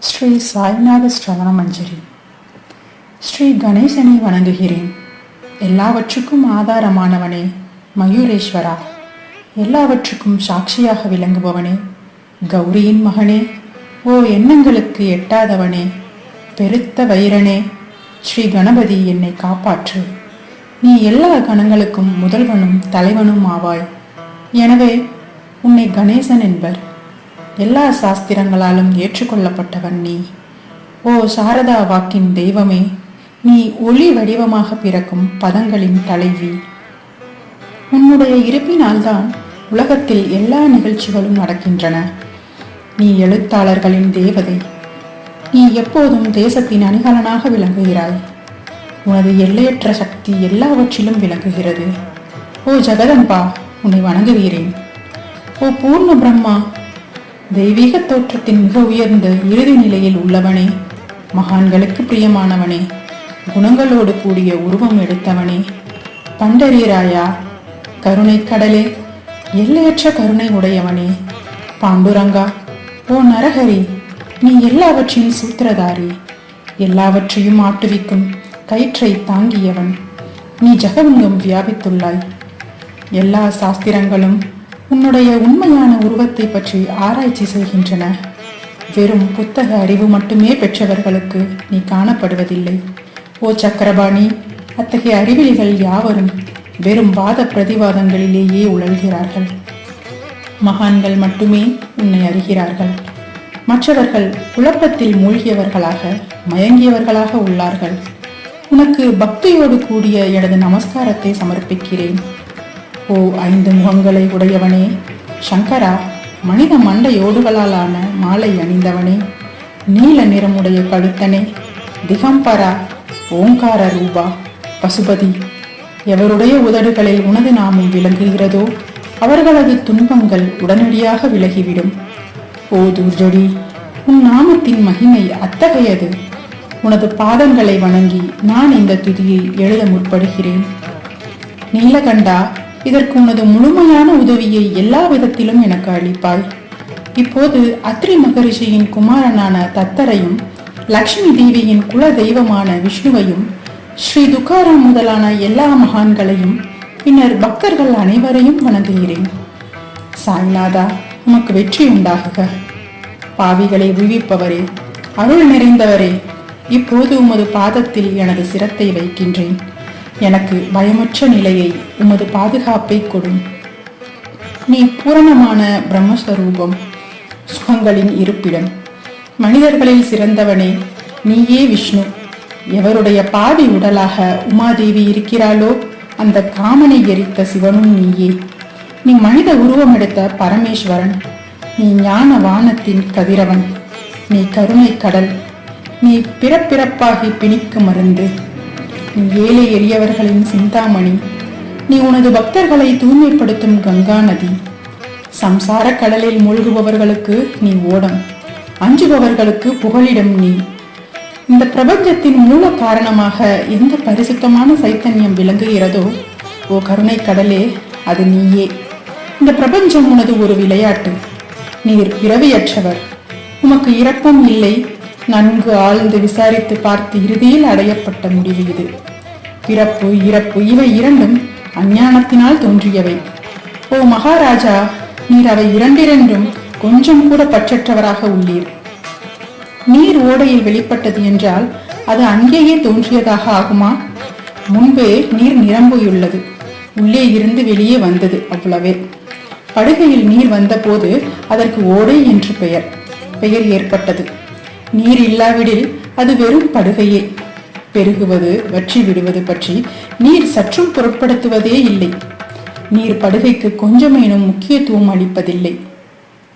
ஸ்ரீ சாய்நாத ஸ்ரவண மஞ்சரி. ஸ்ரீ கணேசனை வணங்குகிறேன். எல்லாவற்றுக்கும் ஆதாரமானவனே மயூரேஸ்வரா. எல்லாவற்றுக்கும் சாட்சியாக விளங்குபவனே கௌரியின் மகனே. ஓ எண்ணங்களுக்கு எட்டாதவனே. பெருத்த வைரனே. ஸ்ரீ கணபதி என்னை காப்பாற்று. நீ எல்லா கணங்களுக்கும் முதல்வனும் தலைவனும் ஆவாய். எனவே உன்னை கணேசன் என்பர். எல்லா சாஸ்திரங்களாலும் ஏற்றுக்கொள்ளப்பட்டவன் நீ. ஓ சாரதா வாக்கின் தெய்வமே நீ ஒளி வடிவமாக பிறக்கும் பதங்களின் தலைவி. உன்னுடைய இருப்பினால்தான் உலகத்தில் எல்லா நிகழ்ச்சிகளும் நடக்கின்றன. நீ எழுத்தாளர்களின் தேவதை நீ எப்போதும் தேசத்தின் அணிகலனாக விளங்குகிறாய். உனது எல்லையற்ற சக்தி எல்லாவற்றிலும் விளங்குகிறது. ஓ ஜெகதம்பா உன்னை வணங்குகிறேன். ஓ பூர்ண பிரம்மா தெய்வீக தோற்றத்தின் மிக உயர்ந்த இறுதி நிலையில் உள்ளவனே மகான்களுக்கு பிரியமானவனே குணங்களோடு கூடிய உருவம் எடுத்தவனே. பண்டரீராயா கருணை கடலே எல்லையற்ற கருணை உடையவனே. பாண்டுரங்கா ஓ நரஹரி நீ எல்லாவற்றின் சூத்திரதாரி எல்லாவற்றையும் ஆட்டுவிக்கும் கயிற்றை தாங்கியவன் நீ ஜெகமெங்கும் வியாபித்துள்ளாய். எல்லா சாஸ்திரங்களும் உன்னுடைய உண்மையான உருவத்தை பற்றி ஆராய்ச்சி செய்கின்றன. வெறும் புத்தக அறிவு மட்டுமே பெற்றவர்களுக்கு நீ காணப்படுவதில்லை. ஓ சக்கரபாணி அத்தகைய அறிவிலிகள் யாவரும் வெறும் வாத பிரதிவாதங்களிலேயே உழல்கிறார்கள். மகான்கள் மட்டுமே உன்னை அறிகிறார்கள். மற்றவர்கள் குழப்பத்தில் மூழ்கியவர்களாக மயங்கியவர்களாக உள்ளார்கள். உனக்கு பக்தியோடு கூடிய எனது நமஸ்காரத்தை சமர்ப்பிக்கிறேன். ஓ ஐந்து முகங்களை உடையவனே. சங்கரா மனித மண்டையோடுகளாலான மாலை அணிந்தவனே. நீல நிறமுடைய கழுத்தனே. திகம்பரா ஓங்கார ரூபா பசுபதி எவருடைய உதடுகளில் உனது நாமம் விளங்குகிறதோ அவர்களது துன்பங்கள் உடனடியாக விலகிவிடும். ஓ துர்ஜடி உன் நாமத்தின் மகிமை அத்தகையது. உனது பாதங்களை வணங்கி நான் இந்த துதியை எழுத முற்படுகிறேன். நீலகண்டா இதற்கு உனது முழுமையான உதவியை எல்லா விதத்திலும் எனக்கு அளிப்பாய். இப்போது அத்ரி மகரிஷியின் குமாரனான தத்தரையும் லக்ஷ்மி தேவியின் குல தெய்வமான விஷ்ணுவையும் ஸ்ரீ துக்காராம் முதலான எல்லா மகான்களையும் பின்னர் பக்தர்கள் அனைவரையும் வணங்குகிறேன். சாய்நாதா உமக்கு வெற்றி உண்டாகுக. பாவிகளை விழிப்பவரே அருள் நிறைந்தவரே இப்போது உமது பாதத்தில் எனது சிரத்தை வைக்கின்றேன். எனக்கு பயமற்ற நிலையை உமது பாதுகாப்பை கொடும். நீ பூரணமான பிரம்மஸ்வரூபம் சுகங்களின் இருப்பிடம். மனிதர்களில் சிறந்தவனே நீயே விஷ்ணு. எவருடைய பாதி உடலாக உமாதேவி இருக்கிறாளோ அந்த காமனை எரித்த சிவனும் நீயே. நீ மனித உருவம் எடுத்த பரமேஸ்வரன் நீ ஞான வானத்தின் கதிரவன் நீ கருணை கடல் நீ பிறப்பிறப்பாகி பிணிக்கு மருந்து. ஏழை எளியவர்களின் சிந்தாமணி. நீ உனது பக்தர்களை தூய்மைப்படுத்தும் கங்கா நதி. சம்சார கடலில் மூழ்குபவர்களுக்கு நீ ஓடம். அஞ்சுபவர்களுக்கு புகலிடம் நீ. இந்த பிரபஞ்சத்தின் மூல காரணமாக எந்த பரிசுத்தமான சைத்தன்யம் விளங்குகிறதோ ஓ கருணை கடலே அது நீயே. இந்த பிரபஞ்சம் உனது ஒரு விளையாட்டு. நீர் பிறவியற்றவர். உமக்கு இரக்கம் இல்லை நன்கு ஆழ்ந்து விசாரித்து பார்த்து இறுதியில் அடையப்பட்ட முடிவு இது. பிறப்பு இறப்பு இவை இரண்டும் அஞ்ஞானத்தினால் தோன்றியவை. ஓ மகாராஜா நீர் அவை இரண்டிரண்டும் கொஞ்சம் கூட பற்றற்றவராக உள்ளீர். நீர் ஓடையில் வெளிப்பட்டது என்றால் அது அங்கேயே தோன்றியதாக ஆகுமா? முன்பே நீர் நிரம்பியுள்ளது. உள்ளே இருந்து வெளியே வந்தது அவ்வளவே. படுகையில் நீர் வந்தபோது அதற்கு ஓடை என்று பெயர். பெயர் ஏற்பட்டது. நீர் இல்லாவிடில் அது வெறும் படுகையே. பெருகுவது வற்றி விடுவது பற்றி நீர் சற்றும் பொருட்படுத்துவதே இல்லை. நீர் படுகைக்கு கொஞ்சமேனும் முக்கியத்துவம் அளிப்பதில்லை.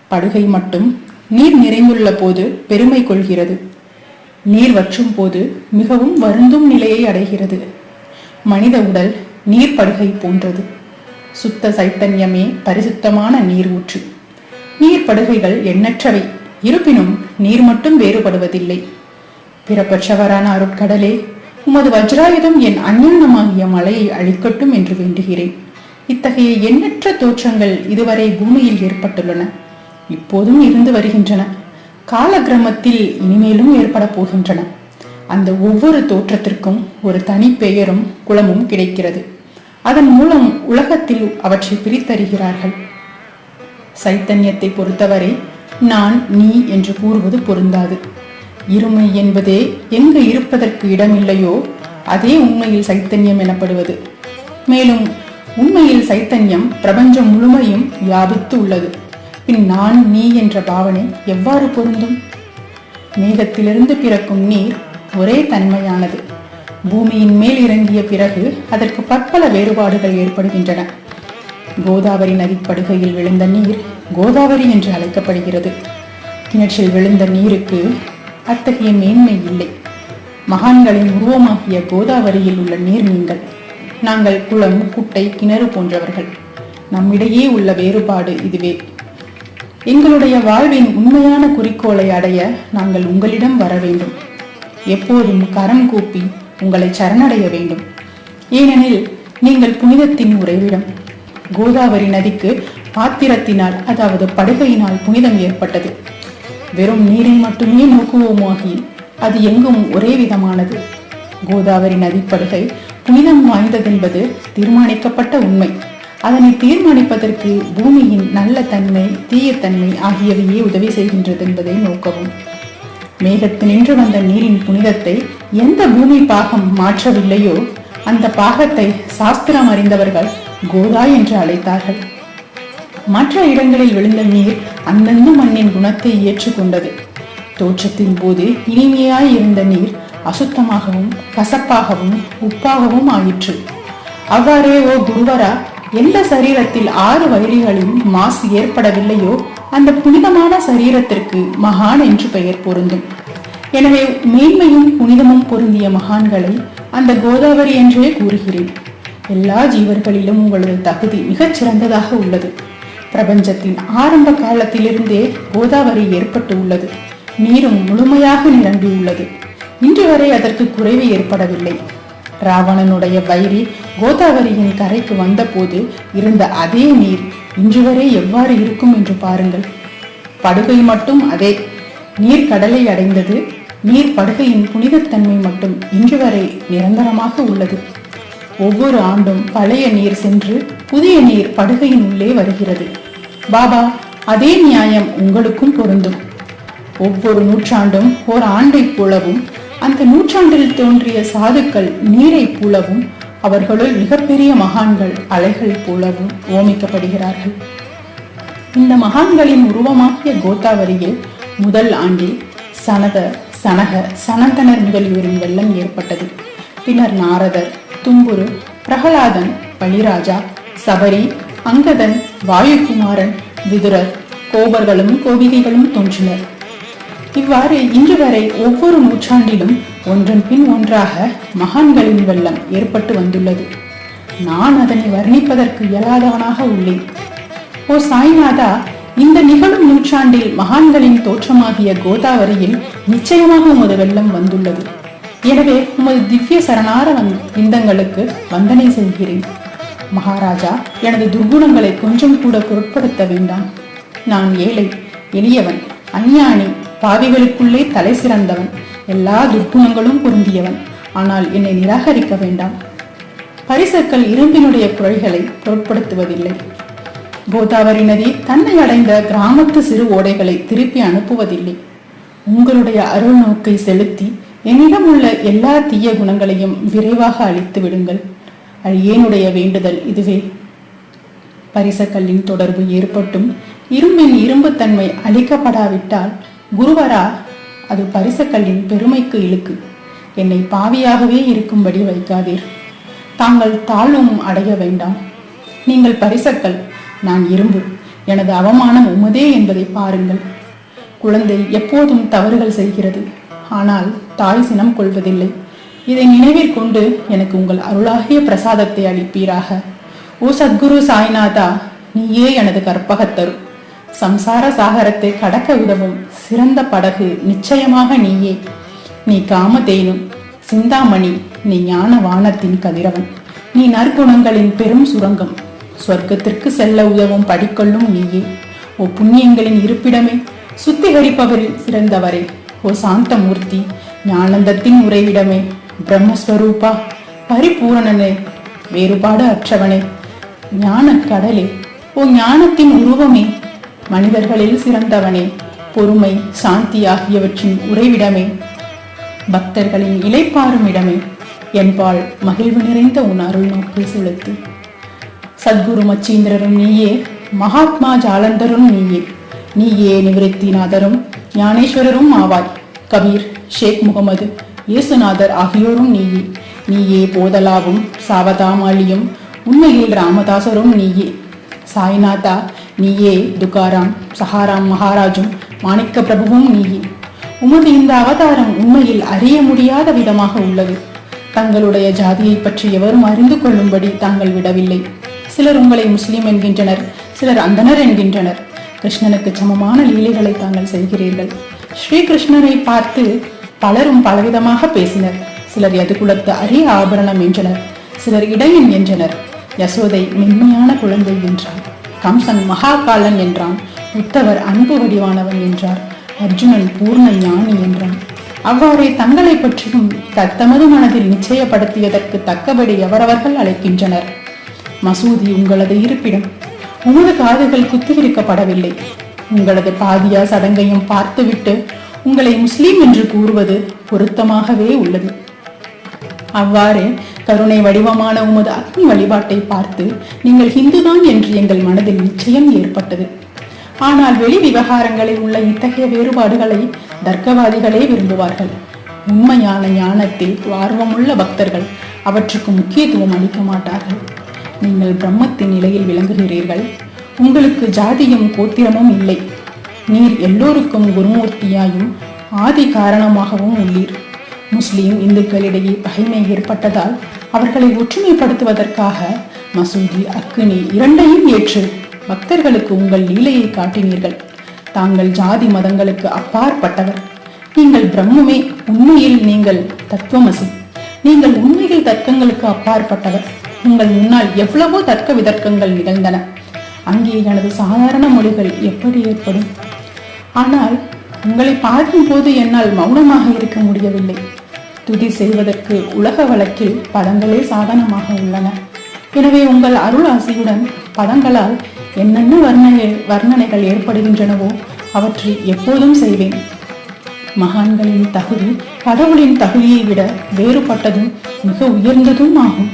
படுகை மட்டும் நீர் நிறைந்துள்ள போது பெருமை கொள்கிறது. நீர் வற்றும் போது மிகவும் வருந்தும் நிலையை அடைகிறது. மனித உடல் நீர் படுகை போன்றது. சுத்த சைத்தன்யமே பரிசுத்தமான நீர் ஊற்று. நீர் படுகைகள் எண்ணற்றவை. இருப்பினும் நீர் மட்டும் வேறுபடுவதில்லை. பிறப்பற்றவரான அருட்கடலே உமது வஜ்ராயுதம் என் அஞ்ஞானமாகிய மலையை அழிக்கட்டும் என்று வேண்டுகிறேன். இத்தகைய எண்ணற்ற தோற்றங்கள் இதுவரை பூமியில் ஏற்பட்டுள்ளன. இப்போதும் இருந்து வருகின்றன. காலக்கிரமத்தில் இனிமேலும் ஏற்பட போகின்றன. அந்த ஒவ்வொரு தோற்றத்திற்கும் ஒரு தனி பெயரும் குளமும் கிடைக்கிறது. அதன் மூலம் உலகத்தில் அவற்றை பிரித்தறிகிறார்கள். சைத்தன்யத்தை பொறுத்தவரை நான் நீ என்று கூறுவது பொருந்தாது. இருமை என்பதே எங்கு இருப்பதற்கு இடமில்லையோ அதே உண்மையில் சைத்தன்யம் எனப்படுவது. மேலும் உண்மையில் சைத்தன்யம் பிரபஞ்சம் முழுமையும் வியாபித்து உள்ளது. பின் நான் நீ என்ற பாவனை எவ்வாறு பொருந்தும்? மேகத்திலிருந்து பிறக்கும் நீர் ஒரே தன்மையானது. பூமியின் மேல் இறங்கிய பிறகு அதற்கு பற்பல வேறுபாடுகள் ஏற்படுகின்றன. கோதாவரி நதிப்படுகையில் விழுந்த நீர் கோதாவரி என்று அழைக்கப்படுகிறது. கிணற்றில் விழுந்த நீருக்கு அத்தகைய மேன்மை இல்லை. மகான்களின் உருவமாகிய கோதாவரியில் உள்ள நீர் நீங்கள். நாங்கள் குளம் குட்டை கிணறு போன்றவர்கள். நம்மிடையே உள்ள வேறுபாடு இதுவே. எங்களுடைய வாழ்வின் உண்மையான குறிக்கோளை அடைய நாங்கள் உங்களிடம் வர வேண்டும். எப்போதும் கரம் கூப்பி உங்களை சரணடைய வேண்டும். ஏனெனில் நீங்கள் புனிதத்தின் உறைவிடம். கோதாவரி நதிக்கு பாத்திரத்தினால் அதாவது படுகையினால் புனிதம் ஏற்பட்டது. வெறும் நீரை மட்டுமே நோக்குவோமாகி அது எங்கும் ஒரே விதமானது. கோதாவரி நதிப்படுகை புனிதம் வாய்ந்ததென்பது தீர்மானிக்கப்பட்ட உண்மை. அதனை தீர்மானிப்பதற்கு பூமியின் நல்ல தன்மை தீயத்தன்மை ஆகியவையே உதவி செய்கின்றது என்பதை நோக்கவும் மேகத்தினின்று வந்த நீரின் புனிதத்தை எந்த பூமி பாகம் மாற்றவில்லையோ அந்த பாகத்தை சாஸ்திரம் அறிந்தவர்கள் கோதா என்று அழைத்தார்கள். மற்ற இடங்களில் விழுந்த நீர் அந்தந்த மண்ணின் குணத்தை ஏற்றுக்கொண்டது. தோற்றத்தின் போது இனிமையாய் இருந்த நீர் அசுத்தமாகவும் கசப்பாகவும் உப்பாகவும் ஆயிற்று. அவ்வாறே ஓ குருவரா எந்த சரீரத்தில் ஆறு வயலிகளில் மாசு ஏற்படவில்லையோ அந்த புனிதமான சரீரத்திற்கு மகான் என்று பெயர் பொருந்தும். எனவே மேன்மையும் புனிதமும் பொருந்திய மகான்களை அந்த கோதாவரி என்றே கூறுகிறேன். எல்லா ஜீவர்களிலும் உங்களது தகுதி மிகச் சிறந்ததாக உள்ளது. பிரபஞ்சத்தின் ஆரம்ப காலத்திலிருந்தே கோதாவரி ஏற்பட்டு உள்ளது. நீரும் முழுமையாக நிரம்பியுள்ளது இன்று வரை அதற்கு குறைவு ஏற்படவில்லை. ராவணனுடைய வைரி கோதாவரியின் கரைக்கு வந்தபோது இருந்த அதே நீர் இன்று வரை எவ்வாறு இருக்கும் என்று பாருங்கள். படுகை மட்டும் அதே. நீர் கடலை அடைந்தது. நீர் படுகையின் புனிதத்தன்மை மட்டும் இன்று வரை நிரந்தரமாக உள்ளது. ஒவ்வொரு ஆண்டும் பழைய நீர் சென்று புதிய நீர் படுகையின் உள்ளே வருகிறது. பாபா அதே நியாயம் உங்களுக்கும் பொருந்தும். ஒவ்வொரு நூற்றாண்டும் ஓர் ஆண்டைப் போலவும் அந்த நூற்றாண்டில் தோன்றிய சாதுக்கள் நீரைப் போலவும் அவர்களுள் மிகப்பெரிய மகான்கள் அலைகள் போலவும் ஓமிக்கப்படுகிறார்கள். இந்த மகான்களின் உருவமாகிய கோதாவரியில் முதல் ஆண்டில் சனத சனக சனந்தனர் முதலியோரின் வெள்ளம் ஏற்பட்டது. பின்னர் நாரதர் தும்புரு பிரகலாதன் பளிராஜா சபரி அங்கதன் வாயுகுமாரன் விதுரர் கோபர்களும் கோபிகைகளும் தோன்றினர். இவ்வாறு இன்று வரை ஒவ்வொரு நூற்றாண்டிலும் ஒன்றன் பின் ஒன்றாக மகான்களின் வெள்ளம் ஏற்பட்டு வந்துள்ளது. நான் அதனை வர்ணிப்பதற்கு இயலாதவனாக உள்ளேன். ஓ சாய்நாதா இந்த நிகழும் நூற்றாண்டில் மகான்களின் தோற்றமாகிய கோதாவரியில் நிச்சயமாக உமது வெள்ளம் வந்துள்ளது. எனவே உமது திவ்ய சரணார இந்தங்களுக்கு விந்தங்களுக்கு வந்தனை செய்கிறேன். மகாராஜா எனது துர்குணங்களை கொஞ்சம் கூட பொருட்படுத்த வேண்டாம். நான் ஏழை எளியவன் அஞ்ஞானி பாவிகளுக்குள்ளே தலை சிறந்தவன் எல்லா துர்க்குணங்களும் பொருந்தியவன். ஆனால் என்னை நிராகரிக்க வேண்டாம். பரிசற்கள் இரும்பினுடைய குரல்களை பொருட்படுத்துவதில்லை. கோதாவரி நதி தன்னை அடைந்த கிராமத்து சிறு ஓடைகளை திருப்பி அனுப்புவதில்லை. உங்களுடைய அருள் நோக்கை செலுத்தி என்னிடம் உள்ள எல்லா தீய குணங்களையும் விரைவாக அழித்து விடுங்கள். அழியேனுடைய வேண்டுதல் இதுவே. பரிசக்கல்லின் தொடர்பு ஏற்பட்டும். இரும்பின் இரும்புத்தன்மை அழிக்கப்படாவிட்டால் குருவரா அது பரிசக்கல்லின் பெருமைக்கு இழுக்கு. என்னை பாவியாகவே இருக்கும்படி வைக்காதீர். தாங்கள் தாழ்வும் அடைய வேண்டாம். நீங்கள் பரிசக்கல் நான் இரும்பு. எனது அவமானம் உமதே என்பதை பாருங்கள். குழந்தை எப்போதும் தவறுகள் செய்கிறது. ஆனால் தாய் சினம் கொள்வதில்லை. இதை நினைவில் கொண்டு எனக்கு உங்கள் அருளாகிய பிரசாதத்தை அளிப்பீராக. ஓ சத்குரு சாய்நாதா நீயே எனது கற்பகத்தரு. சம்சார சாகரத்தை கடக்க உதவும் சிறந்த படகு நிச்சயமாக நீயே. நீ காமதேனு சிந்தாமணி நீ ஞான வானத்தின் கதிரவன். நீ நற்குணங்களின் பெரும் சுரங்கம். சொர்க்கத்திற்கு செல்ல உதவும் படிக்கொள்ளும் நீயே. ஓ புண்ணியங்களின் இருப்பிடமே சுத்திகரிப்பவரில் சிறந்தவரே. ஓ சாந்தமூர்த்தி ஞானந்தத்தின் உறைவிடமே பிரம்மஸ்வரூபா பரிபூரணனே வேறுபாடு அற்றவனே ஞானக் கடலே ஓ ஞானத்தின் உருவமே மனிதர்களில் சிறந்தவனே பொறுமை சாந்தி ஆகியவற்றின் உறைவிடமே பக்தர்களின் இலைப்பாரும் இடமே என்பாள் மகிழ்வு நிறைந்த உன் அருள் நோக்கி செலுத்து. சத்குரு மச்சீந்திரரும் நீயே மகாத்மா ஜாலந்தரும் நீயே நீயே நிவൃத்திநாதரும் ஞானேஸ்வரரும் ஆவாய். கபீர் ஷேக் முகமது இயேசுநாதர் ஆகியோரும் நீயே. நீயே போதலாவும் சாவதாமாலியும் உண்மையில் ராமதாசரும் நீயே. சாய்நாதா நீயே துகாராம் சஹாராம் மகாராஜும் மாணிக்க பிரபுவும் நீயே. உமது இந்த அவதாரம் உண்மையில் அறிய முடியாத விதமாக உள்ளது. தங்களுடைய ஜாதியை பற்றி எவரும் அறிந்து கொள்ளும்படி தாங்கள் விடவில்லை. சிலர் உங்களை முஸ்லிம் என்கின்றனர் சிலர் அந்தனர் என்கின்றனர். கிருஷ்ணனுக்கு சமமான லீலைகளை தாங்கள் செய்கிறீர்கள். ஸ்ரீகிருஷ்ணரை பார்த்து பலரும் பலவிதமாக பேசினர். சிலர் எதுகுலத்து அரிய ஆபரணம் என்றனர். சிலர் இடையன் என்றனர். யசோதை மென்மையான குழந்தை என்றார் கம்சன் மகாகாலன் என்றான். உத்தவர் அன்பு வடிவானவன் என்றார். அர்ஜுனன் பூர்ண ஞானி என்றான். அவ்வாறே தங்களை பற்றியும் தத்தமது மனதில் நிச்சயப்படுத்தியதற்கு தக்கபடி எவரவர்கள் அழைக்கின்றனர்? மசூதி உங்களது இருப்பிடம். உமது காதுகள் குத்திவிரிக்கப்படவில்லை உங்களது பாதியா சடங்கையும் பார்த்துவிட்டு உங்களை முஸ்லீம் என்று கூறுவது பொருத்தமாகவே உள்ளது. அவ்வாறு கருணை வடிவமான உமது அக்னி வழிபாட்டை பார்த்து நீங்கள் ஹிந்துதான் என்று எங்கள் மனதில் நிச்சயம் ஏற்பட்டது. ஆனால் வெளி விவகாரங்களில் உள்ள இத்தகைய வேறுபாடுகளை தர்க்கவாதிகளே விரும்புவார்கள். உண்மையான ஞானத்தில் ஆர்வமுள்ள பக்தர்கள் அவற்றுக்கு முக்கியத்துவம் அளிக்க மாட்டார்கள். நீங்கள் பிரம்மத்தின் நிலையில் விளங்குகிறீர்கள். உங்களுக்கு ஜாதியும் கோத்திரமும் இல்லை. நீர் எல்லோருக்கும் குருமூர்த்தியாயும் ஆதி காரணமாகவும் உள்ளீர். முஸ்லீம் இந்துக்களிடையே பகைமை ஏற்பட்டதால் அவர்களை ஒற்றுமைப்படுத்துவதற்காக மசூதி அக்னி இரண்டையும் ஏற்று பக்தர்களுக்கு உங்கள் லீலையை காட்டினீர்கள். தாங்கள் ஜாதி மதங்களுக்கு அப்பாற்பட்டவர். நீங்கள் பிரம்மமே உண்மையில் நீங்கள் தத்துவமசி. நீங்கள் உண்மையில் தர்க்கங்களுக்கு அப்பாற்பட்டவர். உங்கள் முன்னால் எவ்வளவோ தர்க்க விதர்க்கங்கள் நிகழ்ந்தன. அங்கே எனது சாதாரண மொழிகள் எப்படி ஏற்படும்? ஆனால் உங்களை பார்க்கும் போது என்னால் மௌனமாக இருக்க முடியவில்லை. துதி செய்வதற்கு உலக வழக்கில் பதங்களே சாதனமாக உள்ளன. எனவே உங்கள் அருள் ஆசியுடன் பதங்களால் என்னென்ன வர்ணனை வர்ணனைகள் ஏற்படுகின்றனவோ அவற்றை எப்போதும் செய்வேன். மகான்களின் தகுதி கடவுளின் தகுதியை விட வேறுபட்டதும் மிக உயர்ந்ததும் ஆகும்.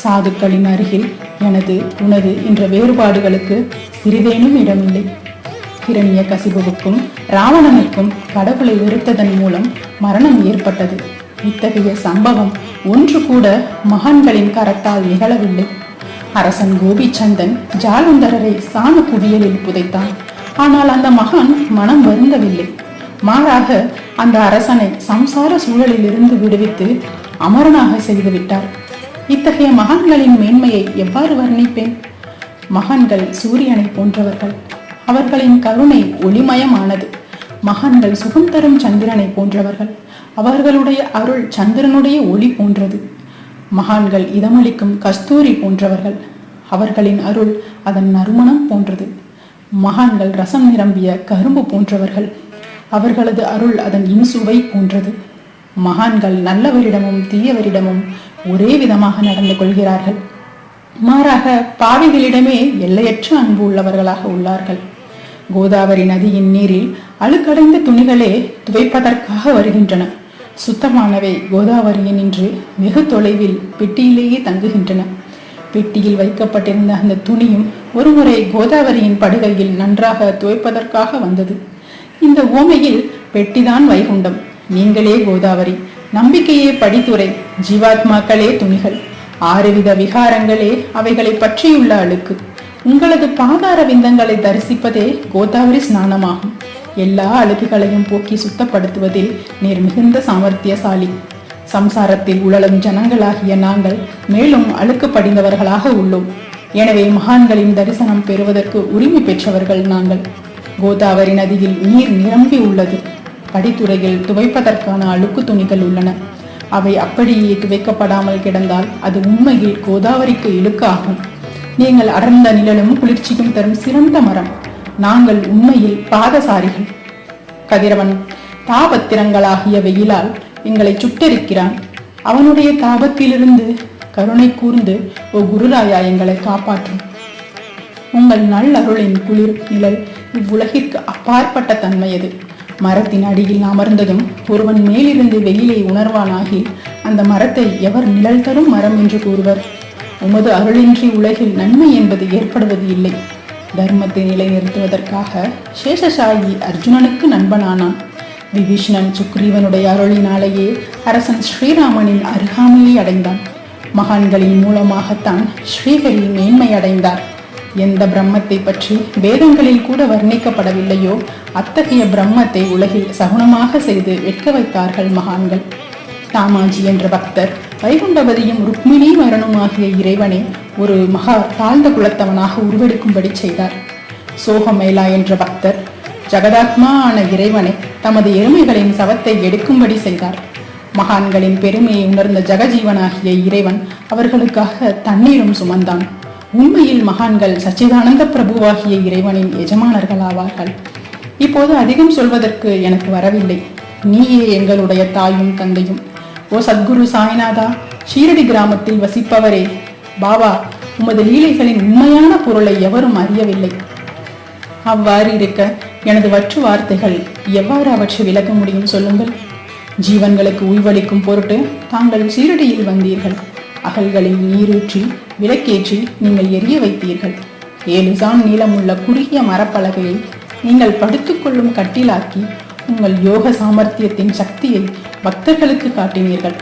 சாதுக்களின் அருகில் எனது உனது என்ற வேறுபாடுகளுக்கு சிறிதேனும் இடமில்லை. கிரண்ய கசிபுவுக்கும் ராவணனுக்கும் கடவுளை வெறுத்ததன் மூலம் மரணம் ஏற்பட்டது. இத்தகைய சம்பவம் ஒன்று கூட மகான்களின் கரத்தால் நிகழவில்லை. அரசன் கோபிச்சந்தன் ஜாலந்தரரை சாண குவியலில் புதைத்தான். ஆனால் அந்த மகான் மனம் வருந்தவில்லை. மாறாக அந்த அரசனை சம்சார சூழலில் இருந்து விடுவித்து அமரனாக செய்துவிட்டார். இத்தகைய மகான்களின் மேன்மையை எவ்வாறு வர்ணிப்பேன்? மகான்கள் சூரியனை போன்றவர்கள். அவர்களின் கருணை ஒளிமயமானது. மகான்கள் சுகம் தரும் சந்திரனை போன்றவர்கள். அவர்களுடைய அருள் சந்திரனுடைய ஒளி போன்றது. மகான்கள் இதமளிக்கும் கஸ்தூரி போன்றவர்கள். அவர்களின் அருள் அதன் நறுமணம் போன்றது. மகான்கள் ரசம் நிரம்பிய கரும்பு போன்றவர்கள். அவர்களது அருள் அதன் இன்சுவை போன்றது. மகான்கள் நல்லவரிடமும் தீயவரிடமும் ஒரே விதமாக நடந்து கொள்கிறார்கள். மாறாக பாவிகளிடமே எல்லையற்ற அன்பு உள்ளவர்களாக உள்ளார்கள். கோதாவரி நதியின் நீரில் அழுக்கடைந்த துணிகளே துவைப்பதற்காக வருகின்றன. சுத்தமானவை கோதாவரியின் இன்று வெகு தொலைவில் பெட்டியிலேயே தங்குகின்றன. பெட்டியில் வைக்கப்பட்டிருந்த அந்த துணியும் ஒருமுறை கோதாவரியின் படுகையில் நன்றாக துவைப்பதற்காக வந்தது. இந்த ஓமையில் பெட்டிதான் வைகுண்டம். நீங்களே கோதாவரி நம்பிக்கையே படித்துறை ஜீவாத்மாக்களே துணிகள். ஆறுவித விகாரங்களே அவைகளை பற்றியுள்ள அழுக்கு. உங்களது பாதார விந்தங்களை தரிசிப்பதே கோதாவரி ஸ்நானமாகும். எல்லா அழுக்குகளையும் போக்கி சுத்தப்படுத்துவதில் நீர் மிகுந்த சாமர்த்தியசாலி. சம்சாரத்தில் உழலும் ஜனங்களாகிய நாங்கள் மேலும் அழுக்கு படிந்தவர்களாக உள்ளோம். எனவே மகான்களின் தரிசனம் பெறுவதற்கு உரிமை பெற்றவர்கள் நாங்கள். கோதாவரி நதியில் நீர் நிரம்பி உள்ளது. படித்துறையில் துவைப்பதற்கான அழுக்கு துணிகள் உள்ளன. அவை அப்படியே துவைக்கப்படாமல் கிடந்தால் அது உண்மையில் கோதாவரிக்கு இழுக்கு ஆகும் நீங்கள் அடர்ந்த நிழலும் குளிர்ச்சியும் தரும் சிறந்த மரம். நாங்கள் உண்மையில் பாதசாரிகள். கதிரவன் தாபத்திரங்களாகிய வெயிலால் எங்களை சுட்டரிக்கிறான். அவனுடைய தாபத்திலிருந்து கருணை கூர்ந்து ஓ குருராயா எங்களை காப்பாற்றும் உங்கள் நல்லருளின் குளிர் நிழல் இவ்வுலகிற்கு அப்பாற்பட்ட தன்மையது மரத்தின் அடியில் அமர்ந்ததும் ஒருவன் மேலிருந்து வெயிலை உணர்வானாகி அந்த மரத்தை எவர் நிழல் தரும் மரம் என்று கூறுவர். உமது அருளின்றி உலகில் நன்மை என்பது ஏற்படுவது இல்லை. தர்மத்தை நிலைநிறுத்துவதற்காக சேஷசாயி அர்ஜுனனுக்கு நண்பனானான். விபீஷ்ணன் சுக்ரீவனுடைய அருளினாலேயே அரசன் ஸ்ரீராமனின் அருகாமையை அடைந்தான். மகான்களின் மூலமாகத்தான் ஸ்ரீஹரி மேன்மை அடைந்தார் எந்த பிரம்மத்தை பற்றி வேதங்களில் கூட வர்ணிக்கப்படவில்லையோ அத்தகைய பிரம்மத்தை உலகில் சகுனமாக செய்து வெட்க வைத்தார்கள் மகான்கள். தாமாஜி என்ற பக்தர் வைகுண்டபதியும் ருக்மிணி மரணமாகிய இறைவனை ஒரு மகா தாழ்ந்த குலத்தவனாக உருவெடுக்கும்படி செய்தார். சோகமேலா என்ற பக்தர் ஜெகதாத்மா ஆன இறைவனை தமது எருமைகளின் சவத்தை எடுக்கும்படி செய்தார். மகான்களின் பெருமையை உணர்ந்த ஜெகஜீவனாகிய இறைவன் அவர்களுக்காக தண்ணீரும் சுமந்தான். உண்மையில் மகான்கள் சச்சிதானந்த பிரபுவாகிய இறைவனின் எஜமானர்கள் ஆவார்கள் இப்போது அதிகம் சொல்வதற்கு எனக்கு வரவில்லை. நீயே எங்களுடைய தாயும் தந்தையும். ஓ சத்குரு சாய்நாதா ஷீரடி கிராமத்தில் வசிப்பவரே பாபா உமது லீலைகளின் உண்மையான பொருளை எவரும் அறியவில்லை. அவ்வாறு இருக்க எனது வற்று வார்த்தைகள் எவ்வாறு அவற்றை விளக்க முடியும் சொல்லுங்கள். ஜீவன்களுக்கு உய்வளிக்கும் பொருட்டு தாங்கள் சீரடியில் வந்தீர்கள். அகல்களில் நீரூற்றி விளக்கேற்றி நீங்கள் எரிய வைத்தீர்கள். ஏழு சான் நீளமுள்ள குறுகிய மரப்பலகையை நீங்கள் படுத்துக்கொள்ளும் கட்டிலாக்கி உங்கள் யோக சாமர்த்தியத்தின் சக்தியை பக்தர்களுக்கு காட்டினீர்கள்.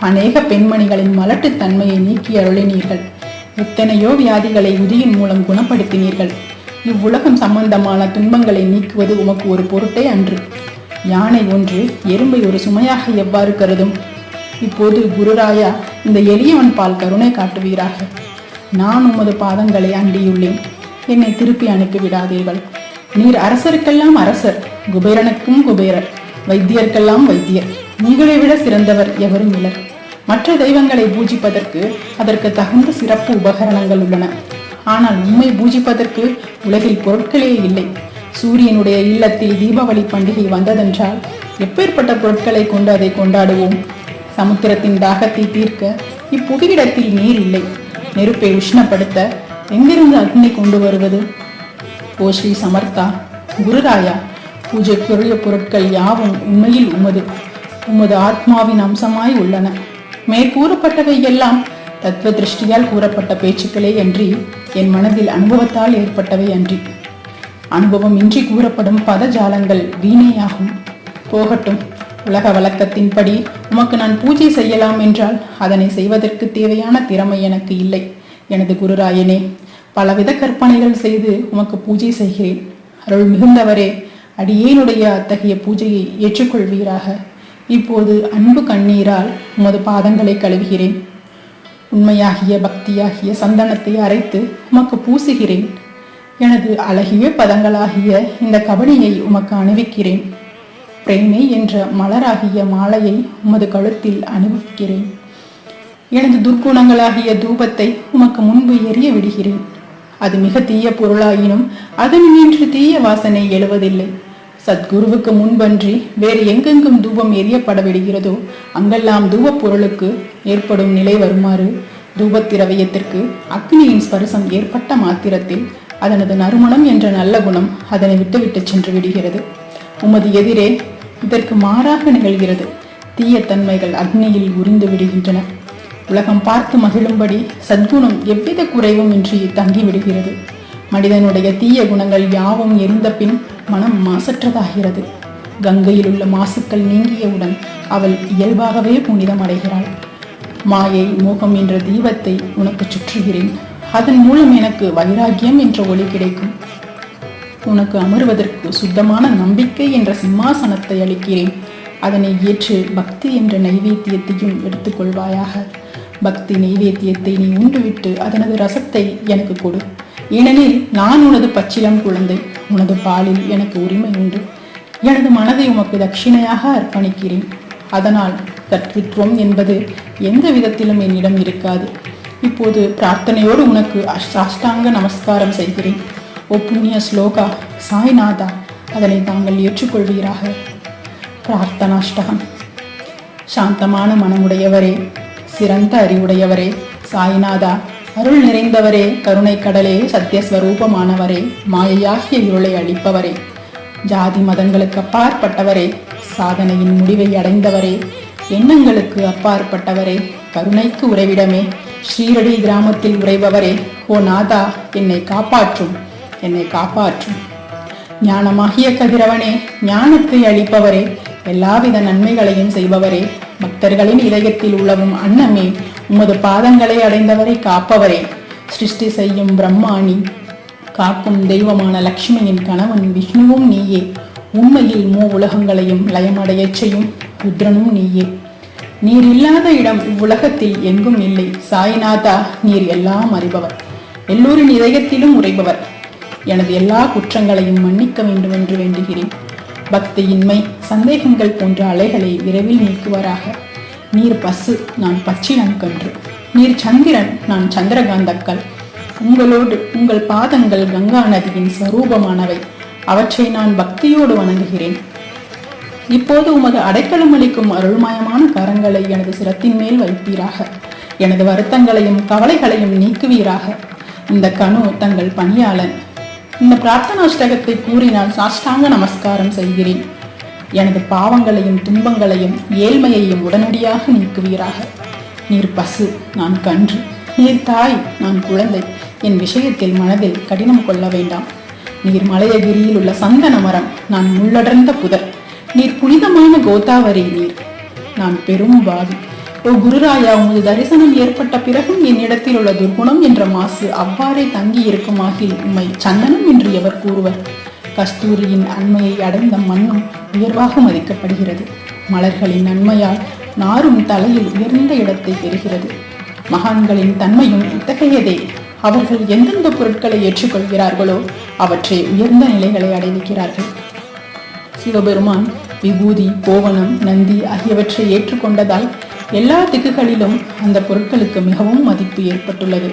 அநேக பெண்மணிகளின் மலட்டுத் தன்மையை நீக்கி அருளினீர்கள். எத்தனையோ வியாதிகளை உதியின் மூலம் குணப்படுத்தினீர்கள். இவ்வுலகம் சம்பந்தமான துன்பங்களை நீக்குவது உமக்கு ஒரு பொருட்டே அன்று. யானை ஒன்று எறும்பை ஒரு சுமையாக எவ்வாறு கருதும்? இப்போது குருராயா இந்த எளியவன் பால் கருணை காட்டுவீராக. நான் உமது பாதங்களை அண்டியுள்ளேன். என்னை திருப்பி அனுப்பிவிடாதீர்கள். நீர் அரசருக்கெல்லாம் அரசர் குபேரனுக்கும் குபேரர் வைத்தியர்க்கெல்லாம் வைத்தியர். உங்களை விட சிறந்தவர் எவரும் இல்லை. மற்ற தெய்வங்களை பூஜிப்பதற்கு அதற்கு தகுந்த சிறப்பு உபகரணங்கள் உள்ளன. ஆனால் உம்மை பூஜிப்பதற்கு உலகில் பொருட்களே இல்லை. சூரியனுடைய இல்லத்தில் தீபாவளி பண்டிகை வந்ததென்றால் எப்பேற்பட்ட பொருட்களை கொண்டு அதை கொண்டாடுவோம்? சமுத்திரத்தின் தாகத்தை தீர்க்க இப்புவியிடத்தில் நீர் இல்லை. நெருப்பை உஷ்ணப்படுத்த எங்கிருந்து அக்னி கொண்டு வருவது? ஓ ஸ்ரீ சமர்த்தா குருராயா பூஜைக்குரிய பொருட்கள் யாவும் உண்மையில் உமது. உமது ஆத்மாவின் அம்சமாய் உள்ளன. மேற்கூறப்பட்டவை எல்லாம் தத்துவ திருஷ்டியால் கூறப்பட்ட பேச்சுக்களே அன்றி என் மனதில் அனுபவத்தால் ஏற்பட்டவை அன்றி. அனுபவம் இன்றி கூறப்படும் பதஜாலங்கள் வீணேயாகும். போகட்டும். உலக வழக்கத்தின்படி உமக்கு நான் பூஜை செய்யலாம் என்றால் அதனை செய்வதற்கு தேவையான திறமை எனக்கு இல்லை. எனது குருராயனே பலவித கற்பனைகள் செய்து உமக்கு பூஜை செய்கிறேன். அருள் மிகுந்தவரே அடியேனுடைய அத்தகைய பூஜையை ஏற்றுக்கொள்வீராக. இப்போது அன்பு கண்ணீரால் உமது பாதங்களை கழுவுகிறேன். உண்மையாகிய பக்தியாகிய சந்தனத்தை அரைத்து உமக்கு பூசுகிறேன். எனது அழகிய பதங்களாகிய இந்த கபடியை உமக்கு அணிவிக்கிறேன். பிரேமை என்ற மலராகிய மாலையை உமது கழுத்தில் அனுபவிக்கிறேன் எனது துர்க்குணங்களாகிய தூபத்தை உமக்கு முன்பு எரிய விடுகிறேன். அது மிக தீய பொருளாயினும் அதனின்று தீய வாசனை எழுவதில்லை. சத்குருவுக்கு முன்பன்றி வேறு எங்கெங்கும் தூபம் எரியப்பட விடுகிறதோ அங்கெல்லாம் தூபப் பொருளுக்கு ஏற்படும் நிலை வருமாறு தூபத்திரவியத்திற்கு அக்னியின் ஸ்பரிசம் ஏற்பட்ட மாத்திரத்தில் அதனது நறுமணம் என்ற நல்ல குணம் அதனை விட்டுவிட்டு சென்று விடுகிறது. உமது எதிரே இதற்கு மாறாக நிகழ்கிறது. தீய தன்மைகள் அக்னியில் உறிந்து விடுகின்றன. உலகம் பார்த்து மகிழும்படி சத்குணம் எவ்வித குறைவும் இன்றி தங்கிவிடுகிறது மனிதனுடைய தீய குணங்கள் யாவும் எரிந்த பின் மனம் மாசற்றதாகிறது. கங்கையில் உள்ள மாசுக்கள் நீங்கியவுடன் அவள் இயல்பாகவே புனிதம் அடைகிறாள். மாயை மோகம் என்ற தீபத்தை உனக்கு சுற்றுகிறேன். அதன் மூலம் எனக்கு வைராக்கியம் என்ற ஒளி கிடைக்கும். உனக்கு அமர்வதற்கு சுத்தமான நம்பிக்கை என்ற சிம்மாசனத்தை அளிக்கிறேன். அதனை ஏற்று பக்தி என்ற நைவேத்தியத்தையும் எடுத்துக்கொள்வாயாக. பக்தி நைவேத்தியத்தை நீ உண்டுவிட்டு அதனது ரசத்தை எனக்கு கொடு. ஏனெனில் நான் உனது பச்சிலம் குழந்தை உனது பாலில் எனக்கு உரிமை உண்டு. எனது மனதை உமக்கு தட்சிணையாக அர்ப்பணிக்கிறேன். அதனால் கர்த்தித்துவம் என்பது எந்த விதத்திலும் என்னிடம் இருக்காது. இப்போது பிரார்த்தனையோடு உனக்கு சாஷ்டாங்க நமஸ்காரம் செய்கிறேன். ஓ புண்ணிய ஸ்லோகா சாய்நாதா அதனை தாங்கள் ஏற்றுக்கொள்வீராக. பிரார்த்தனாஷ்டகம். சாந்தமான மனமுடையவரே சிறந்த அறிவுடையவரே சாய்நாதா அருள் நிறைந்தவரே கருணை கடலே சத்தியஸ்வரூபமானவரே மாயையாகிய இருளை அளிப்பவரே ஜாதி மதங்களுக்கு அப்பாற்பட்டவரே சாதனையின் முடிவை அடைந்தவரே எண்ணங்களுக்கு அப்பாற்பட்டவரே கருணைக்கு உறைவிடமே ஸ்ரீரடி கிராமத்தில் உறைபவரே ஓ நாதா என்னை காப்பாற்றும். என்னை காப்பாற்றும் ஞானமாகிய கதிரவனே ஞானத்தை அளிப்பவரே எல்லாவித நன்மைகளையும் செய்பவரே பக்தர்களின் இதயத்தில் உழவும் அன்னமே உமது பாதங்களை அடைந்தவரை காப்பவரே. சிருஷ்டி செய்யும் பிரம்மாணி காக்கும் தெய்வமான லக்ஷ்மியின் கணவன் விஷ்ணுவும் நீயே. உண்மையில் மூ உலகங்களையும் லயமடையச் செய்யும் ருத்ரனும் நீயே. நீர் இல்லாத இடம் இவ்வுலகத்தில் எங்கும் இல்லை. சாய்நாதா நீர் எல்லாம் அறிபவர். எல்லோரின் இதயத்திலும் உரைபவர் எனது எல்லா குற்றங்களையும் மன்னிக்க வேண்டும் என்று வேண்டுகிறேன். பக்தியின்மை சந்தேகங்கள் போன்ற அலைகளை விரைவில் நீக்குவராக. நீர் பசு நான் பச்சினம் கன்று. நீர் சந்திரன் நான் சந்திரகாந்தக்கள். உங்களோடு உங்கள் பாதங்கள் கங்கா நதியின் ஸ்வரூபமானவை. அவற்றை நான் பக்தியோடு வணங்குகிறேன். இப்போது உமது அடைக்கலம் அளிக்கும் அருள்மயமான கரங்களை எனது சிரத்தின் மேல் வைப்பீராக. எனது வருத்தங்களையும் கவலைகளையும் நீக்குவீராக. இந்த கனு தங்கள் பணியாளன் இந்த பிரார்த்தனாஷ்டகத்தை கூறி நான் சாஷ்டாங்க நமஸ்காரம் செய்கிறேன். எனது பாவங்களையும் துன்பங்களையும் ஏழ்மையையும் உடனடியாக நீக்குவீராக. நீர் பசு நான் கன்று. நீர் தாய் நான் குழந்தை. என் விஷயத்தில் மனதில் கடினம் கொள்ள வேண்டாம். நீர் மலையகிரியில் உள்ள சந்தன மரம் நான் முள்ளடர்ந்த புதர். நீர் புனிதமான கோதாவரி நீர். நான் பெரும் பாவி ஓ குருராயா உமது தரிசனம் ஏற்பட்ட பிறகும் என்னிடத்தில் உள்ள துர்குணம் என்ற மாசு அவ்வாறே தங்கி இருக்குமாகில் உம்மை சந்தனம் என்று எவர் கூறுவர். கஸ்தூரியின் அண்மையை அடைந்த மண்ணும் உயர்வாக மதிக்கப்படுகிறது. மலர்களின் நன்மையால் நாரும் தலையில் உயர்ந்த இடத்தை பெறுகிறது. மகான்களின் தன்மையும் இத்தகையதே. அவர்கள் எந்தெந்த பொருட்களை ஏற்றுக்கொள்கிறார்களோ அவற்றை உயர்ந்த நிலைகளை அடைவிக்கிறார்கள். சிவபெருமான் விபூதி கோவணம் நந்தி ஆகியவற்றை ஏற்றுக்கொண்டதால் எல்லா திக்குகளிலும் அந்த பொருட்களுக்கு மிகவும் மதிப்பு ஏற்பட்டுள்ளது.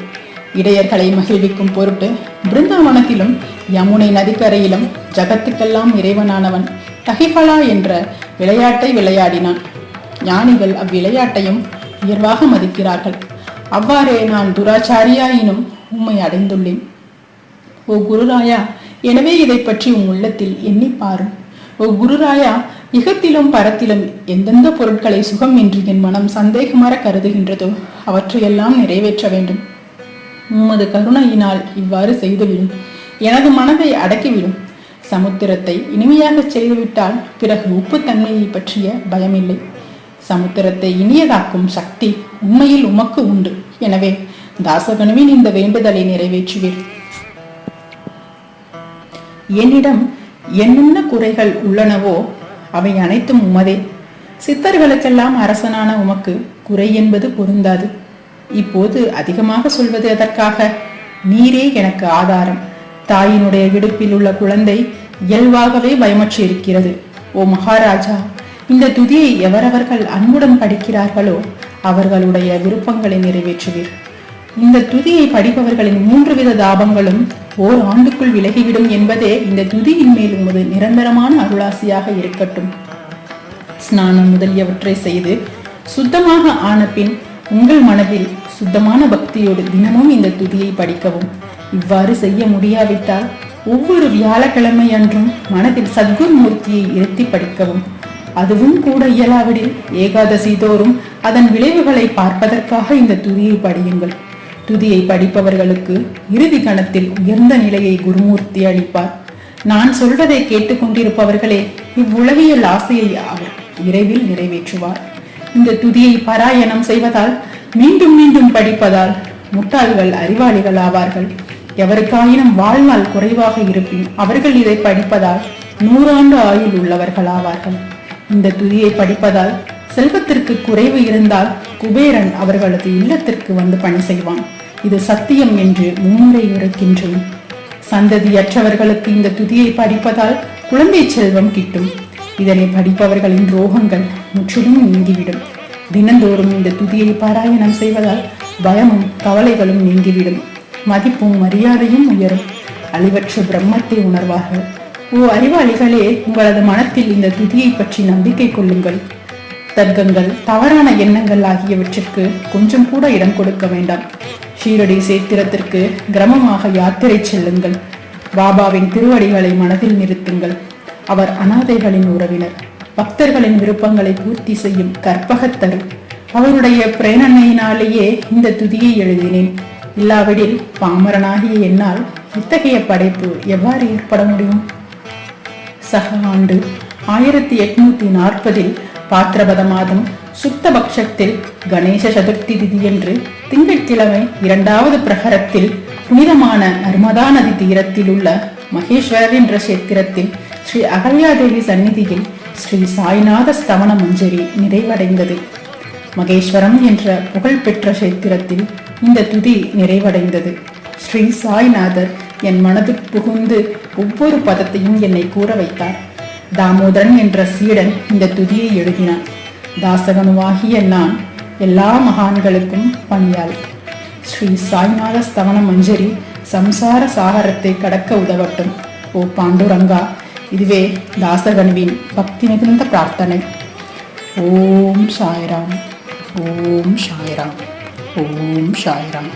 இடையர்களை மகிழ்விக்கும் பொருட்டு பிருந்தாவனத்திலும் யமுனை நதிக்கரையிலும் ஜகத்துக்கெல்லாம் இறைவனானவன் தகைகளா என்ற விளையாட்டை விளையாடினான். ஞானிகள் அவ்விளையாட்டையும் உயர்வாக மதிக்கிறார்கள். அவ்வாறே நான் துராச்சாரியாயினும் உம்மை அடைந்துள்ளேன். ஓ குருராயா எனவே இதை பற்றி உன் உள்ளத்தில் எண்ணி பாரும். ஓ குருராயா இகத்திலும் பரத்திலும் எந்தெந்த பொருட்களை சுகம் என்று என் மனம் சந்தேகமர கருதுகின்றதோ அவற்றையெல்லாம் நிறைவேற்ற வேண்டும். உமது கருணையினால் இவ்வாறு செய்துவிடும். எனது மனதை அடக்கிவிடும். சமுத்திரத்தை இனிமையாக செய்துவிட்டால் பிறகு உப்புத்தன்மையை பற்றிய பயமில்லை. சமுத்திரத்தை இனியதாக்கும் சக்தி உண்மையில் உமக்கு உண்டு. எனவே தாசகனுவின் இந்த வேண்டுதலை நிறைவேற்றுவீர். என்னிடம் என்னென்ன குறைகள் உள்ளனவோ அவை அனைத்தும் உமதே. சித்தர்களுக்கெல்லாம் அரசனான உமக்கு குறை என்பது பொருந்தாது. இப்போது அதிகமாக சொல்வது எதற்காக? நீரே எனக்கு ஆதாரம். தாயினுடைய விடுப்பில் உள்ள குழந்தை இயல்பாகவே பயமற்று இருக்கிறது ஓ மகாராஜா இந்த துதியை எவரவர்கள் அன்புடன் படிக்கிறார்களோ அவர்களுடைய விருப்பங்களை நிறைவேற்றுவீர். இந்த துதியை படிப்பவர்களின் மூன்று வித தாபங்களும் ஓர் ஆண்டுக்குள் விலகிவிடும் என்பதே இந்த துதியின் மேல் உமது நிரந்தரமான அருளாசியாக இருக்கட்டும். ஸ்நானம் முதலியவற்றை செய்து சுத்தமாக ஆன பின் உங்கள் மனதில் சுத்தமான பக்தியோடு தினமும் இந்த துதியை படிக்கவும். இவ்வாறு செய்ய முடியாவிட்டால் ஒவ்வொரு வியாழக்கிழமை அன்றும் மனதில் சத்குருமூர்த்தியை இருத்தி படிக்கவும். அதுவும் கூட இயலாவிடில் ஏகாதசி தோறும் அதன் விளைவுகளை பார்ப்பதற்காக இந்த துதியை படியுங்கள். துதியை படிப்பவர்களுக்கு இறுதி கணத்தில் உயர்ந்த நிலையை குருமூர்த்தி அளிப்பார். நான் சொல்வதை கேட்டுக்கொண்டிருப்பவர்களே இவ்வுலகியல் ஆசையை அவர் விரைவில் நிறைவேற்றுவார். இந்த துதியை பாராயணம் செய்வதால் மீண்டும் மீண்டும் படிப்பதால் முட்டாள்கள் அறிவாளிகள் ஆவார்கள். எவருக்காயினும் வாழ்நாள் குறைவாக இருப்பின் அவர்கள் இதை படிப்பதால் நூறாண்டு ஆயுள் உள்ளவர்கள் ஆவார்கள். இந்த துதியை படிப்பதால் செல்வத்திற்கு குறைவு இருந்தால் குபேரன் அவர்களது இல்லத்திற்கு வந்து பணி செய்வான். இது சத்தியம் என்று மும்முறை உரைக்கின்றேன். சந்ததியற்றவர்களுக்கு இந்த துதியை படிப்பதால் குழந்தை செல்வம் கிட்டும். இதனை படிப்பவர்களின் ரோகங்கள் முற்றிலும் நீங்கிவிடும். தினந்தோறும் இந்த துதியை பாராயணம் செய்வதால் பயமும் கவலைகளும் நீங்கிவிடும். மதிப்பும் மரியாதையும் உயரும். அழிவற்ற பிரம்மத்தை உணர்வார்கள். ஓ அறிவாளிகளே உங்களது மனத்தில் இந்த துதியை பற்றி நம்பிக்கை கொள்ளுங்கள். தர்க்கங்கள் தவறான எண்ணங்கள் ஆகியவற்றிற்கு கொஞ்சம் கூட இடம் கொடுக்க வேண்டாம். ஷீரடி சேத்திரத்திற்கு கிரமமாக யாத்திரை செல்லுங்கள். பாபாவின் திருவடிகளை மனதில் நிறுத்துங்கள். அவர் அனாதைகளின் உறவினர். பக்தர்களின் விருப்பங்களை பூர்த்தி செய்யும் கற்பகத்தரு. அவருடைய பிரேரணையினாலேயே இந்த துதியை எழுதினேன். இல்லாவிடில் பாமரனாகிய என்னால் இத்தகைய படைப்பு எவ்வாறு ஏற்பட முடியும்? சக ஆண்டு ஆயிரத்தி எட்நூத்தி நாற்பதில் பாத்திரபத மாதம் சுத்த பட்சத்தில் கணேச சதுர்த்தி திதியன்று திங்கட்கிழமை இரண்டாவது பிரகரத்தில் புனிதமான நர்மதா நதி தீரத்தில் உள்ள மகேஸ்வரர் என்ற சேத்திரத்தில் ஸ்ரீ அகல்யாதேவி சந்நிதியில் ஸ்ரீ சாய்நாத ஸ்தவன மஞ்சரி நிறைவடைந்தது. மகேஸ்வரம் என்ற புகழ்பெற்ற கஷேத்திரத்தில் இந்த துதி நிறைவடைந்தது. ஸ்ரீ சாய்நாதர் என் மனதில் புகுந்து ஒவ்வொரு பதத்தையும் என்னை கூற வைத்தார். தாமோதரன் என்ற சீடன் இந்த துதியை எழுதினான். தாசகனுவாகிய நான் எல்லா மகான்களுக்கும் பணியாள். ஸ்ரீ சாய்நாத ஸ்தவன மஞ்சரி சம்சார சாகரத்தை கடக்க உதவட்டும். ஓ பாண்டுரங்கா இதுவே தாசகனுவின் பக்தி மிகுந்த பிரார்த்தனை. ஓம் சாய்ராம் ஓம் சாய்ராம் ஓம் சாய்ராம்.